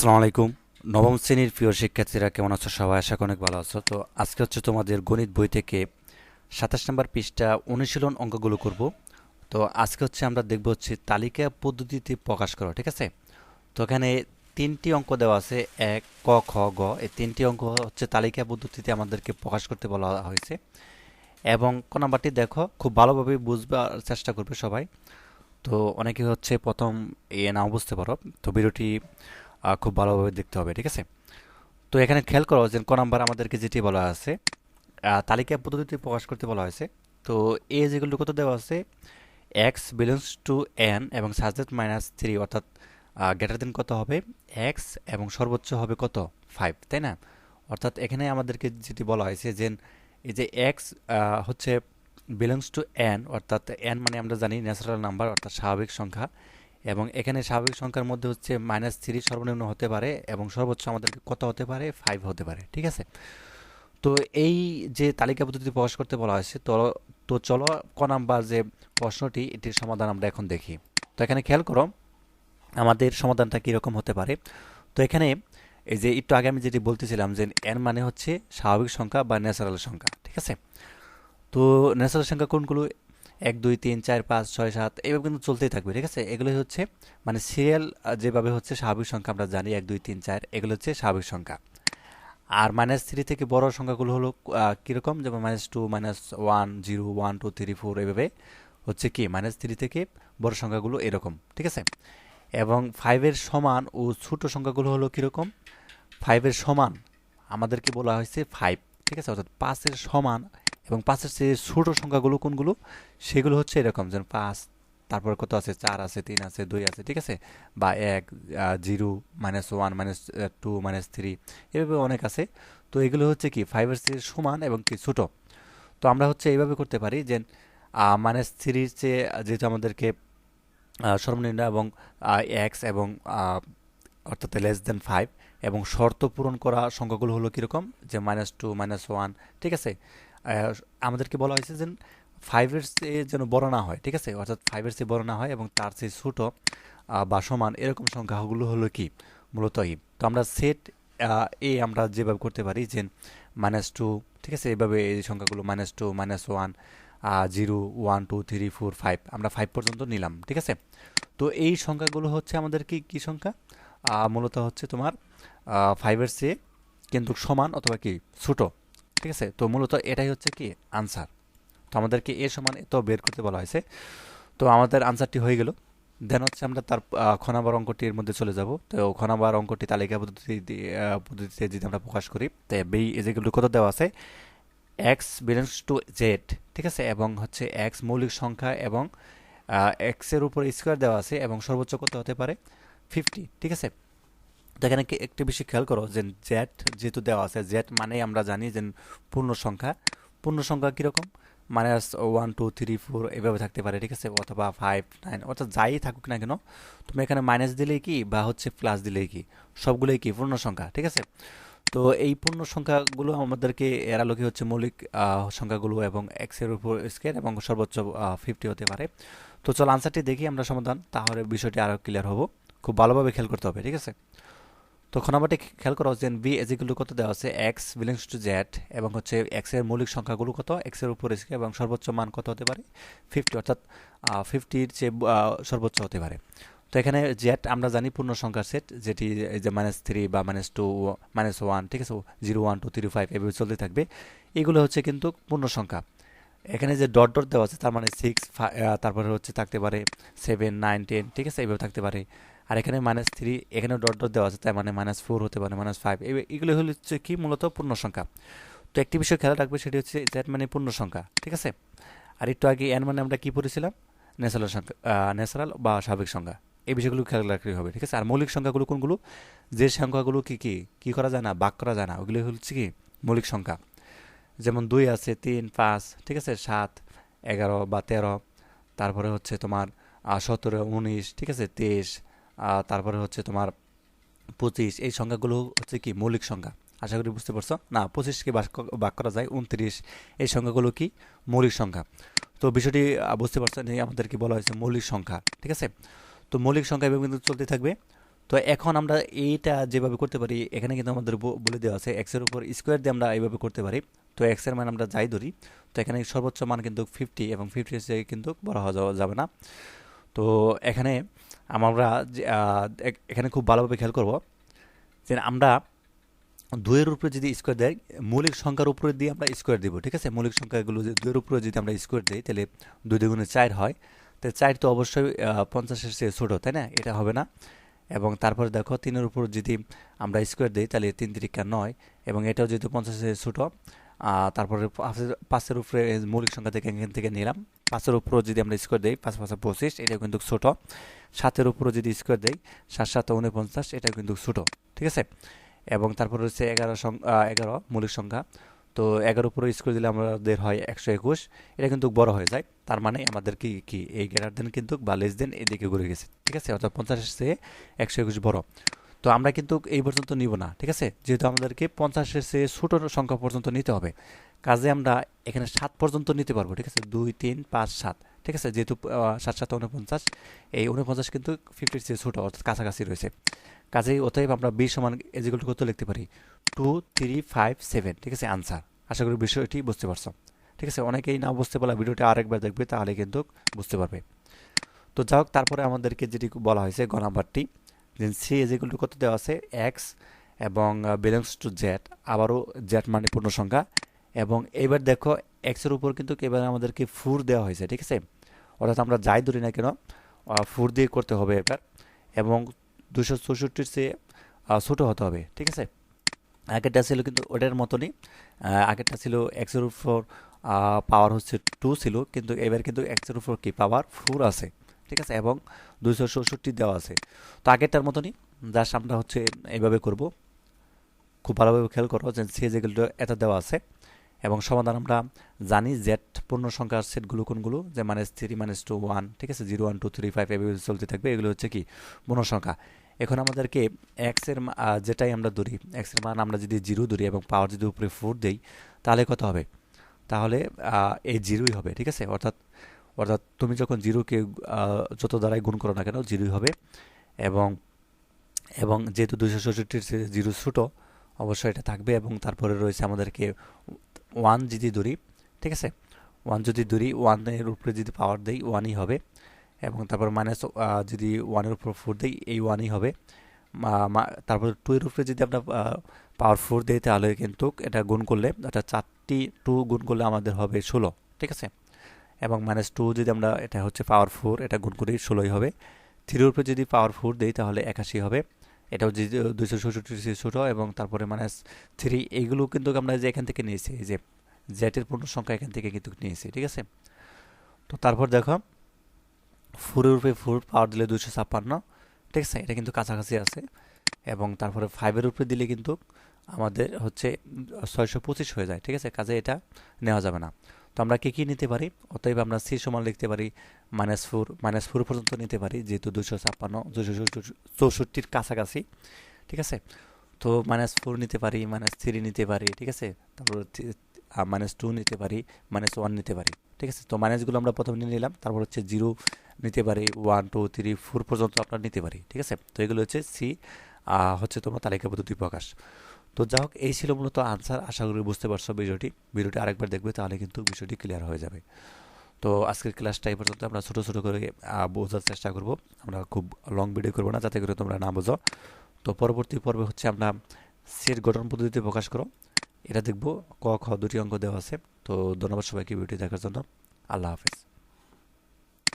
আসসালামু আলাইকুম। নবম শ্রেণির প্রিয় শিক্ষার্থীরা কেমন আছো? সবাই আশা করি অনেক ভালো আছো। তো আজকে হচ্ছে তোমাদের গণিত বই থেকে সাতাশ নম্বর পৃষ্ঠা অনুশীলন অঙ্কগুলো করব। তো আজকে হচ্ছে আমরা দেখব হচ্ছে তালিকা পদ্ধতিতে প্রকাশ করো, ঠিক আছে? তো এখানে তিনটি অঙ্ক দেওয়া আছে, এক, ক, খ, গ। এই তিনটি অঙ্ক হচ্ছে তালিকা পদ্ধতিতে আমাদেরকে প্রকাশ করতে বলা হয়েছে। এবং ক নাম্বারটি দেখো, খুব ভালোভাবে বুঝবার চেষ্টা করবে সবাই। তো অনেকে হচ্ছে প্রথম এ নাও বুঝতে পারো। তো ভিডিওটি খুব ভালোভাবে দেখতে হবে, ঠিক আছে? তো এখানে খেয়াল করো যে ক নাম্বার আমাদেরকে যেটি বলা আছে তালিকা পদ্ধতিতে প্রকাশ করতে বলা হয়েছে। তো এ যেগুলো কত দেওয়া আছে? এক্স বিলংস টু এন এবং সাজেট মাইনাস থ্রি অর্থাৎ গ্রেটার দেন কত হবে? এক্স এবং সর্বোচ্চ হবে কত? ফাইভ তাই না? অর্থাৎ এখানে আমাদেরকে যেটি বলা হয়েছে যে এই যে এক্স হচ্ছে বিলংস টু এন অর্থাৎ এন মানে আমরা জানি ন্যাচারাল নাম্বার অর্থাৎ স্বাভাবিক সংখ্যা। এবং এখানে স্বাভাবিক সংখ্যার মধ্যে হচ্ছে মাইনাস থ্রি সর্বনিম্ন হতে পারে এবং সর্বোচ্চ আমাদেরকে কত হতে পারে? ফাইভ হতে পারে, ঠিক আছে? তো এই যে তালিকা পদ্ধতি প্রকাশ করতে বলা হয়েছে, তো তো চলো ক নাম্বার যে প্রশ্নটি, এটির সমাধান আমরা এখন দেখি। তো এখানে খেয়াল করো, আমাদের সমাধানটা কীরকম হতে পারে? তো এখানে এই যে একটু আগে আমি যেটি বলতেছিলাম যে এন মানে হচ্ছে স্বাভাবিক সংখ্যা বা ন্যাচারাল সংখ্যা, ঠিক আছে? তো ন্যাচারাল সংখ্যা কোনগুলো? এক, দুই, তিন, চার, পাঁচ, ছয়, সাত, এইভাবে কিন্তু চলতেই থাকবে, ঠিক আছে? এগুলো হচ্ছে মানে সিরিয়াল যেভাবে হচ্ছে স্বাভাবিক সংখ্যা আমরা জানি, এক, দুই, তিন, চার, এগুলো হচ্ছে স্বাভাবিক সংখ্যা। আর মাইনাস থ্রি থেকে বড় সংখ্যাগুলো হলো কীরকম? যেমন minus two minus one zero one two three four এভাবে হচ্ছে কি? মাইনাস থ্রি থেকে বড় সংখ্যাগুলো এরকম, ঠিক আছে? এবং ফাইভের সমান ও ছোট সংখ্যাগুলো হলো কীরকম? ফাইভের সমান, আমাদেরকে বলা হয়েছে ফাইভ ঠিক আছে? অর্থাৎ পাঁচের সমান এবং পাঁচের চেয়ে ছোট সংখ্যাগুলো কোনগুলো? সেগুলো হচ্ছে এরকম যেন পাঁচ, তারপর কত আছে? চার আছে, তিন আছে, দুই আছে, ঠিক আছে? বা এক zero, minus one, minus two, minus three, এভাবে অনেক আছে। তো এগুলো হচ্ছে কি, ফাইভের চেয়ে সমান এবং কি ছোট। তো আমরা হচ্ছে এইভাবে করতে পারি যে মাইনাস থ্রির চেয়ে যেহেতু আমাদেরকে সর্বনিম্ন এবং এক্স এবং অর্থাৎ লেস দেন ফাইভ এবং শর্ত পূরণ করা সংখ্যাগুলো হলো কীরকম? যে মাইনাস টু, মাইনাস ওয়ান, ঠিক আছে? আমাদেরকে বলা হয়েছে যে ফাইভের চেয়ে যেন বড় না হয়, ঠিক আছে? অর্থাৎ ফাইভের চেয়ে বড় না হয় এবং তার চেয়ে ছোটো বা সমান এরকম সংখ্যাগুলো হলো কি? মূলত ই তো আমরা সেট এ আমরা যেভাবে করতে পারি যে মাইনাস টু ঠিক আছে? এইভাবে এই সংখ্যাগুলো minus two minus one zero one two three four five আমরা ফাইভ পর্যন্ত নিলাম, ঠিক আছে? তো এই সংখ্যাগুলো হচ্ছে আমাদের কি, কী সংখ্যা? মূলত হচ্ছে তোমার ফাইভের চেয়ে কিন্তু সমান অথবা কি? ছোটো। ঠিক আছে? তো মূলত এটাই হচ্ছে কি? আনসার তো আমাদেরকে এ সমান এত বের করতে বলা হয়েছে। তো আমাদের আনসারটি হয়ে গেল। দেন হচ্ছে আমরা তার আহ, খ নাম্বার অঙ্কটির মধ্যে চলে যাব। তো খ নাম্বার অঙ্কটি তালিকা পদ্ধতি পদ্ধতিতে যদি আমরা প্রকাশ করি তো বি যেগুলো কত দেওয়া আছে? এক্স বিলংস টু জেড ঠিক আছে? এবং হচ্ছে এক্স মৌলিক সংখ্যা এবং এক্সের উপর স্কোয়ার দেওয়া আছে এবং সর্বোচ্চ কত হতে পারে? ফিফটি ঠিক আছে? তো এখানে একটি বিষয় খেয়াল করো যে জেড যেহেতু দেওয়া আছে জেড মানে আমরা জানি যে পূর্ণ সংখ্যা। পূর্ণ সংখ্যা কীরকম? Minus one two three four এভাবে থাকতে পারে, ঠিক আছে? অথবা ফাইভ নাইন অর্থাৎ যাই থাকুক না কেন, তুমি এখানে মাইনাস দিলেই কি বা হচ্ছে প্লাস দিলেই কি? সবগুলোই কি পূর্ণ সংখ্যা, ঠিক আছে? তো এই পূর্ণ সংখ্যাগুলো আমাদেরকে এরালোকে হচ্ছে মৌলিক সংখ্যাগুলো এবং এক্সের উপর স্কেল এবং সর্বোচ্চ ফিফটি হতে পারে। তো চলো আনসারটি দেখি আমরা সমাধান, তাহলে বিষয়টি আরও ক্লিয়ার হব। খুব ভালোভাবে খেয়াল করতে হবে, ঠিক আছে? তো খনাবাটি খেয়াল করা হচ্ছে বি এজিগুলো কত দেওয়া আছে? এক্স বিলিংস টু জেড এবং হচ্ছে এক্সের মৌলিক সংখ্যাগুলো কত? এক্সের উপর এবং সর্বোচ্চ মান কত হতে পারে? ফিফটি অর্থাৎ ফিফটির চেয়ে সর্বোচ্চ হতে পারে। তো এখানে জেড আমরা জানি পূর্ণ সংখ্যার সেট যেটি যে মাইনাস থ্রি বা মাইনাস টু মাইনাস ওয়ান ঠিক আছে? Zero one two three five এভাবে চলতে থাকবে। এগুলো হচ্ছে কিন্তু পূর্ণ সংখ্যা। এখানে যে ডট ডট দেওয়া আছে, তার মানে সিক্স তারপরে হচ্ছে থাকতে পারে সেভেন নাইন টেন ঠিক আছে? এইভাবে থাকতে পারে। আর এখানে মাইনাস থ্রি এখানে ডট ডট দেওয়া আছে, তার মানে মাইনাস ফোর হতে পারে মাইনাস ফাইভ এগুলো হলো হচ্ছে কি মূলত পূর্ণ সংখ্যা। তো একটি বিষয় খেয়াল রাখবে, সেটি হচ্ছে জেড মানে পূর্ণ সংখ্যা, ঠিক আছে? আর একটু আগে এন মানে আমরা কী পড়েছিলাম? ন্যাচারাল সংখ্যা ন্যাচারাল বা স্বাভাবিক সংখ্যা। এই বিষয়গুলো খেয়াল রাখতে হবে, ঠিক আছে? আর মৌলিক সংখ্যাগুলো কোনগুলো? যে সংখ্যাগুলো কি কি? কী করা যায় না? বাক করা যায় না। ওগুলো হচ্ছে কি? মৌলিক সংখ্যা। যেমন দুই আছে, তিন, পাঁচ, ঠিক আছে? সাত, এগারো বা তেরো। তারপরে হচ্ছে তোমার সতেরো, উনিশ, ঠিক আছে? তেইশ তারপরে হচ্ছে তোমার পঁচিশ, এই সংখ্যাগুলো হচ্ছে কি মৌলিক সংখ্যা? আশা করি বুঝতে পারছ? না পঁচিশকে বাক করা যায় উনত্রিশ এই সংখ্যাগুলো কি মৌলিক সংখ্যা। তো বিষয়টি বুঝতে পারছেন আমাদেরকে বলা হয়েছে মৌলিক সংখ্যা, ঠিক আছে? তো মৌলিক সংখ্যা এভাবে কিন্তু চলতে থাকবে। তো এখন আমরা এইটা যেভাবে করতে পারি, এখানে কিন্তু আমাদের বলে দেওয়া আছে এক্সের উপর স্কোয়ার দিয়ে আমরা এইভাবে করতে পারি। তো এক্সের মান আমরা যাই ধরি, তো এখানে সর্বোচ্চ মান কিন্তু ফিফটি এবং ফিফটি কিন্তু বড় হওয়া যাবে না। তো এখানে আমরা এখানে খুব ভালোভাবে খেয়াল করব যে আমরা দুইয়ের উপরে যদি স্কোয়ার দেয়, মৌলিক সংখ্যার উপরে দিয়ে আমরা স্কোয়ার দিব, ঠিক আছে? মৌলিক সংখ্যাগুলো যে দুইয়ের উপরে যদি আমরা স্কোয়ার দিই, তাহলে দুই দুগুণে চার হয়। তো চার তো অবশ্যই পঞ্চাশের চেয়ে ছোটো, তাই না? এটা হবে না। এবং তারপরে দেখো তিনের উপর যদি আমরা স্কোয়ার দিই, তাহলে তিন তিরিকা নয়। এবং এটাও যেহেতু পঞ্চাশের ছোটো তারপরে পাঁচের- উপরে মৌলিক সংখ্যা থেকে এখান থেকে নিলাম। পাঁচের উপরও যদি আমরা স্কোয়ার দিই, পাঁচ, পাঁচে, পঁচিশ, এটাও কিন্তু ছোটো। সাতের উপরও যদি স্কোয়ার দিই, সাত সাত উনপঞ্চাশ এটাও কিন্তু ছোটো, ঠিক আছে? এবং তারপর হচ্ছে এগারো সং- এগারো মৌলিক সংখ্যা। তো এগারো উপরে স্কোয়ার দিলে আমাদের হয় একশো একুশ, এটা কিন্তু বড় হয়ে যায়। তার মানে আমাদের কি কি, এই গ্রেটার দেন কিন্তু বা লেস দেন এদিকে ঘুরে গেছে, ঠিক আছে? অর্থাৎ পঞ্চাশের চেয়ে একশো একুশ বড়। তো আমরা কিন্তু এই পর্যন্ত নিব না, ঠিক আছে? যেহেতু আমাদেরকে পঞ্চাশের চেয়ে ছোটো সংখ্যা পর্যন্ত নিতে হবে। কাজে আমরা এখানে সাত পর্যন্ত নিতে পারব, ঠিক আছে? দুই, তিন, পাঁচ, সাত, ঠিক আছে? যেহেতু সাত সাত উনপঞ্চাশ এই উনপঞ্চাশ কিন্তু ফিফটির চেয়ে ছোটো, অর্থাৎ কাছাকাছি রয়েছে। কাজেই অতএব আমরা বিশ সমান এজিকল কত লিখতে পারি? টু থ্রি ফাইভ সেভেন ঠিক আছে? আনসার আশা করি বিষয়টি বুঝতে পারছ। ঠিক আছে? অনেকেই না বুঝতে পারলে ভিডিওটা আরেকবার দেখবে, তাহলে কিন্তু বুঝতে পারবে। তো যাই হোক, তারপরে আমাদেরকে যেটি বলা হয়েছে গ নাম্বারটি। যে সি এজিকল টু কত দেওয়া আছে? এক্স এবং বিলংস টু জেড আবারও জেড মানে পূর্ণ সংখ্যা এবং এবার দেখো এক্সের উপর কিন্তু এবার আমাদেরকে ফুর দেওয়া হয়েছে, ঠিক আছে? অর্থাৎ আমরা যাই ধরি না কেন ফুর দিয়ে করতে হবে এবার। এবং দুশো চৌষট্টির চেয়ে ছোটো হতে হবে, ঠিক আছে? আগেরটা ছিল কিন্তু ওটার মতনই আগেরটা ছিল এক্সের উপর পাওয়ার হচ্ছে টু ছিল, কিন্তু এবার কিন্তু এক্সের উপর কি? পাওয়ার ফোর আছে। ঠিক আছে? এবং দুইশো চৌষট্টি দেওয়া আছে। তো আগেরটার মতনই জাস্ট আমরা হচ্ছে এইভাবে করব। খুব ভালোভাবে খেয়াল করো যে সে যেগুলো এটা দেওয়া আছে। এবং সমাধান আমরা জানি জেড পূর্ণ সংখ্যার সেটগুলো কোনগুলো? যে minus three minus two one ঠিক আছে? Zero one two three five এভাবে চলতে থাকবে। এগুলো হচ্ছে কি? পূর্ণ সংখ্যা। এখন আমাদেরকে এক্সের যেটাই আমরা ধরি এক্সের মান আমরা যদি জিরো ধরি এবং পাওয়ার যদি উপরে ফোর দিই, তাহলে কত হবে? তাহলে এই জিরোই হবে, ঠিক আছে? অর্থাৎ অর্থাৎ তুমি যখন জিরোকে যত দ্বারাই গুণ করো না কেন, জিরোই হবে। এবং এবং যেহেতু দুশো চৌষট্টির জিরো ছোটো, অবশ্যই এটা থাকবে। এবং তারপরে রয়েছে আমাদেরকে ওয়ান যদি ধরি, ঠিক আছে? ওয়ান যদি ধরি, ওয়ানের উপরে যদি পাওয়ার দেই, ওয়ানই হবে। এবং তারপর মাইনাস যদি ওয়ানের উপর ফোর দিই, এই ওয়ানই হবে। তারপর টু এর উপরে যদি আমরা পাওয়ার ফোর দিই, তাহলে কিন্তু এটা গুণ করলে, এটা চারটি টু গুণ করলে আমাদের হবে ষোলো, ঠিক আছে? এবং মাইনাস টু যদি আমরা, এটা হচ্ছে পাওয়ার ফোর এটা গুণ করি ষোলোই হবে। থ্রির উপরে যদি পাওয়ার ফোর দিই তাহলে একাশি হবে। এটাও যে দুইশো চৌষট্টি ছোটো এবং তারপরে মাইনাস থ্রি এইগুলো কিন্তু আমরা যে এখান থেকে নিয়েছি, এই যে জেটের পূর্ণ সংখ্যা এখান থেকে কিন্তু নিয়েছি, ঠিক আছে? তো তারপর দেখো ফোরের উপরে ফোর পাওয়ার দিলে দুশো ছাপ্পান্ন, ঠিক আছে? এটা কিন্তু কাছাকাছি আছে। এবং তারপরে ফাইভের উপরে দিলে কিন্তু আমাদের হচ্ছে ছয়শো পঁচিশ হয়ে যায়, ঠিক আছে? কাজে এটা নেওয়া যাবে না। আমরা কী কী নিতে পারি? অতএব আমরা সি সমান লিখতে পারি মাইনাস ফোর মাইনাস ফোর পর্যন্ত নিতে পারি, যেহেতু দুশো ছাপ্পান্ন দুশো চৌষট্টির কাছাকাছি, ঠিক আছে? তো মাইনাস ফোর নিতে পারি মাইনাস থ্রি নিতে পারি, ঠিক আছে? তারপর মাইনাস টু নিতে পারি মাইনাস ওয়ান নিতে পারি, ঠিক আছে? তো মাইনাসগুলো আমরা প্রথমে নিয়ে নিলাম, তারপর হচ্ছে জিরো নিতে পারি ওয়ান টু থ্রি ফোর পর্যন্ত আমরা নিতে পারি, ঠিক আছে? তো এগুলো হচ্ছে সি হচ্ছে তোমার তালিকা পদ্ধতি প্রকাশ। তো যাই হোক, এই ছিল মূলত আনসার আশা করি বুঝতে পারছ ভিডিওটি। ভিডিওটি আরেকবার দেখবে, তাহলে কিন্তু বিষয়টি ক্লিয়ার হয়ে যাবে। তো আজকের ক্লাসটা পর্যন্ত আমরা ছোটো ছোটো করে বোঝার চেষ্টা করব। আমরা খুব লং ভিডিও করব না, যাতে করে তোমরা না বোঝো। তো পরবর্তী পর্বে হচ্ছে আমরা সেট গঠন পদ্ধতিতে প্রকাশ করো এটা দেখব ক, খ দুটি অঙ্ক দেওয়া আছে। তো ধন্যবাদ সবাইকে ভিডিওটি দেখার জন্য। আল্লাহ হাফেজ।